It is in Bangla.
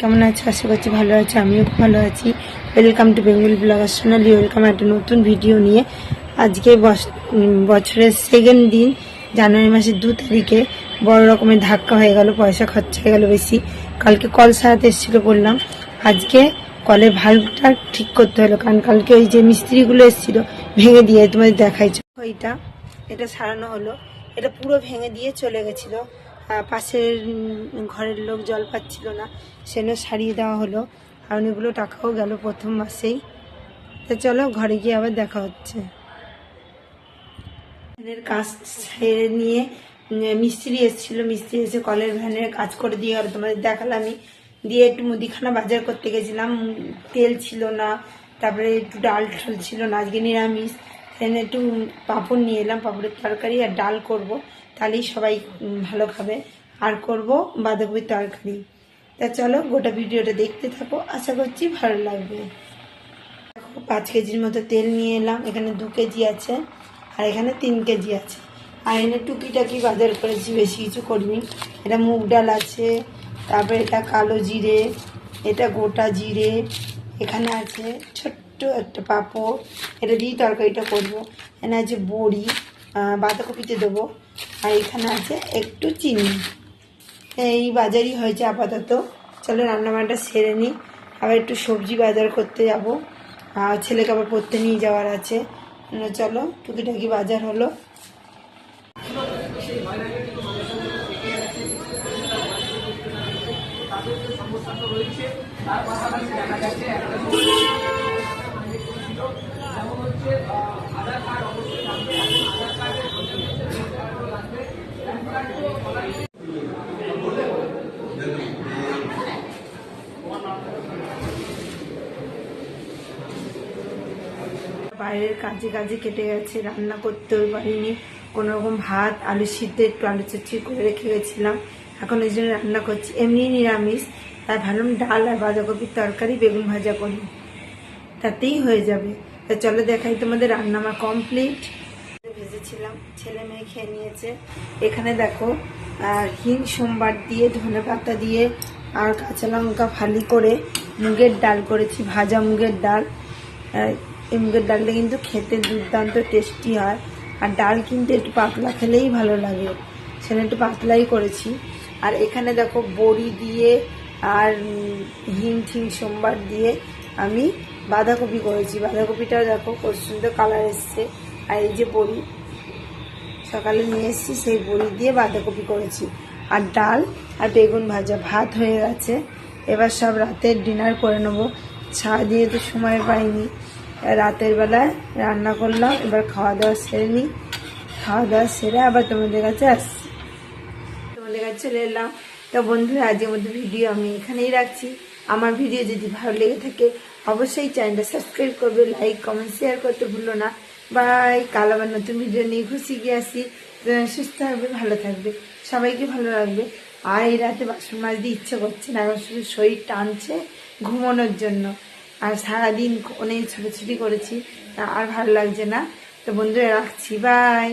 কেমন আছো? আশা করছি ভালো আছো, আমিও খুব ভালো আছি। Welcome to Bengal blogger Sonali welcome একটা নতুন ভিডিও নিয়ে। আজকে বছরের সেকেন্ড দিন, জানুয়ারি মাসের দু তারিখে বড় রকমের ধাক্কা হয়ে গেল, পয়সা খরচা হয়ে গেল বেশি। কালকে কল সারাতে এসেছিল বললাম, আজকে কলের ভাল্বটা ঠিক করতে হলো, কারণ কালকে ওই যে মিস্ত্রিগুলো এসেছিল, ভেঙে দিয়ে তোমাদের দেখাইছো। ওইটা এটা সারানো হলো, এটা পুরো ভেঙে দিয়ে চলে গেছিল। পাশের ঘরের লোক জল পাচ্ছিল না। সেজন্য সারিয়ে দেওয়া হলো। আর অনেকগুলো টাকাও গেল প্রথম মাসেই। তো চলো ঘরে গিয়ে আবার দেখা হচ্ছে। কাজ ছেড়ে নিয়ে মিস্ত্রি এসেছিল। মিস্ত্রি এসে কলের ভ্যানের কাজ করে দিয়ে গেল তোমাদের দেখালামই। দিয়ে একটু মুদিখানা বাজার করতে গেছিলাম। তেল ছিল না, তারপরে একটু ডাল ছিল না, আজকে নিরামিষ। সেখানে একটু পাঁপড় নিয়ে এলাম, পাঁপড়ের তরকারি আর ডাল করব। তাহলেই সবাই ভালো খাবে। আর করব বাঁধাকপির তরকারি। তা চলো গোটা ভিডিওটা দেখতে থাকো। আশা করছি ভালো লাগবে। পাঁচ কেজির মতো তেল নিয়ে এলাম। এখানে দু কেজি আছে আর এখানে তিন কেজি আছে। আর এখানে টুকিটাকি বাজার করেছি, বেশি কিছু করিনি। এটা মুগ ডাল আছে, তারপরে এটা কালো জিরে, এটা গোটা জিরে, এখানে আছে ছোট্ট একটা পাঁপড়, এটা দিয়েই তরকারিটা করব। এখানে আছে বড়ি বাঁধাকপিতে দেবো। আর এখানে আছে একটু চিনি। এই বাজারই হয়েছে আপাতত। চলো রান্নাবান্নাটা সেরে নিই। আবার একটু সবজি বাজার করতে যাব। আর ছেলেকে আবার পড়তে নিয়ে যাওয়ার আছে। চলো, টুকিটাকি বাজার হলো। বাইরের কাজে কাজে কেটে গেছে, রান্না করতেও পারিনি। কোনো রকম ভাত, আলু সিদ্ধ, একটু আলু চচ্চড়ি করে রেখে গেছিলাম। এখন এই জন্য রান্না করছি। এমনি নিরামিষ। তাই ভাবলাম ডাল আর বাঁধাকপির তরকারি, বেগুন ভাজা করি। তাতেই হয়ে যাবে। তা চলো দেখাই তোমাদের রান্না আমার কমপ্লিট ভেজেছিলাম। ছেলে মেয়ে খেয়ে নিয়েছে। এখানে দেখো হিং, সোমবার দিয়ে, ধনে পাতা দিয়ে আর কাঁচা লঙ্কা ফালি করে মুগের ডাল করেছি, ভাজা মুগের ডাল। এই মুগের ডালটা কিন্তু খেতে দুর্দান্ত টেস্টি হয়। আর ডাল কিন্তু একটু পাতলা খেলেই ভালো লাগে। সেটা একটু পাতলাই করেছি। আর এখানে দেখো বড়ি দিয়ে আর হিং ঠিং সোমবার দিয়ে আমি বাঁধাকপি করেছি। বাঁধাকপিটাও দেখো খুব সুন্দর কালার এসছে। আর এই যে বড়ি, সকালে নিয়ে এসেছি, সেই বড়ি দিয়ে বাঁধাকপি করেছি। আর ডাল আর বেগুন ভাজা, ভাত হয়ে গেছে। এবার সব রাতের ডিনার করে নেব। সারাদিনে তো সময় পাইনি। রাতের বেলায় রান্না করলাম, এবার খাওয়া দাওয়া সেরে নিই। খাওয়া দাওয়া সেরে আবার তোমাদের কাছে আসছি তোমাদের কাছে চলে এলাম। তো বন্ধুরা, আজকের মধ্যে ভিডিও আমি এখানেই রাখছি। আমার ভিডিও যদি ভালো লেগে থাকে, অবশ্যই চ্যানেলটা সাবস্ক্রাইব করবে, লাইক, কমেন্ট, শেয়ার করতে ভুলো না। বাই, কাল আবার নতুন ভিডিও নিয়ে খুশি গিয়ে আসি। সুস্থ থাকবে, ভালো থাকবে। সবাইকে ভালো লাগবে আর এই রাতে বাসন মাজতে ইচ্ছে করছে না এখন শুধু শরীর টানছে ঘুমানোর জন্য। আর সারাদিন অনেক ছোটাছুটি করেছি আর ভালো লাগছে না। তো বন্ধুরা রাখছি বাই